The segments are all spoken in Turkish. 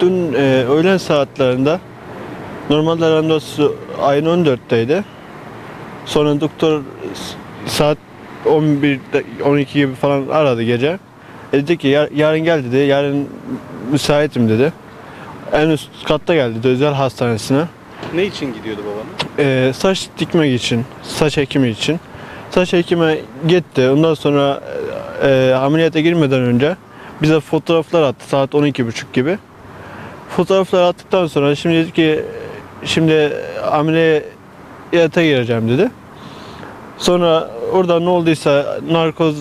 dün e, öğlen saatlerinde normalde randevusu ayın 14'teydi. Sonra doktor saat 11 12 gibi falan aradı gece. E dedi ki "Yar- yarın gel dedi. Yarın müsaitim dedi. En üst katta geldi özel hastanesine. Ne için gidiyordu babanız? Ee, saç dikmek için, saç ekimi için. Saç ekime gitti. Ondan sonra e, ameliyata girmeden önce bize fotoğraflar attı saat 12.30 gibi. Fotoğraflar attıktan sonra şimdi dedi ki şimdi ameliyata gireceğim dedi. Sonra orada ne olduysa narkoz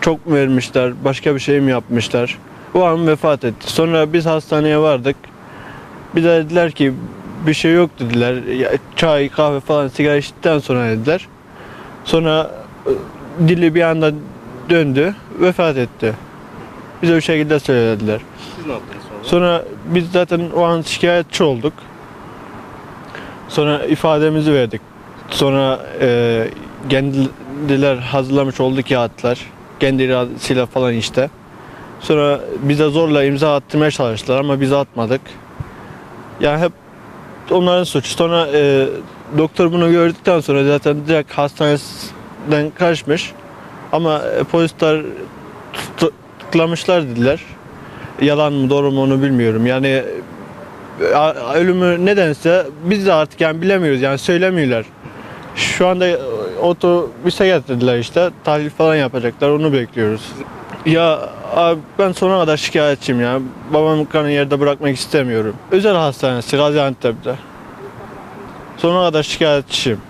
çok mu vermişler, başka bir şey mi yapmışlar? O an vefat etti. Sonra biz hastaneye vardık. Bir de dediler ki bir şey yok dediler. Çay, kahve falan sigara içtikten sonra dediler. Sonra e, dili bir anda döndü, vefat etti. Bize o şekilde söylediler. Ne yaptınız sonra? Sonra biz zaten o an şikayetçi olduk. Sonra ifademizi verdik. Sonra e, kendiler hazırlamış oldu kağıtlar. Kendi iradesiyle falan işte. Sonra bize zorla imza attırmaya çalıştılar ama biz atmadık. Yani hep onların suçu. Sonra e, doktor bunu gördükten sonra zaten direkt hastaneden kaçmış. Ama e, polisler tut- tutuklamışlar dediler. Yalan mı doğru mu onu bilmiyorum. Yani ölümü nedense biz de artık yani bilemiyoruz yani söylemiyorlar. Şu anda otobüse getirdiler işte. Tahlil falan yapacaklar onu bekliyoruz. Ya abi ben sonuna kadar şikayetçiyim ya. Babamın kanı yerde bırakmak istemiyorum. Özel hastanesi Gaziantep'te. Sonuna kadar şikayetçiyim.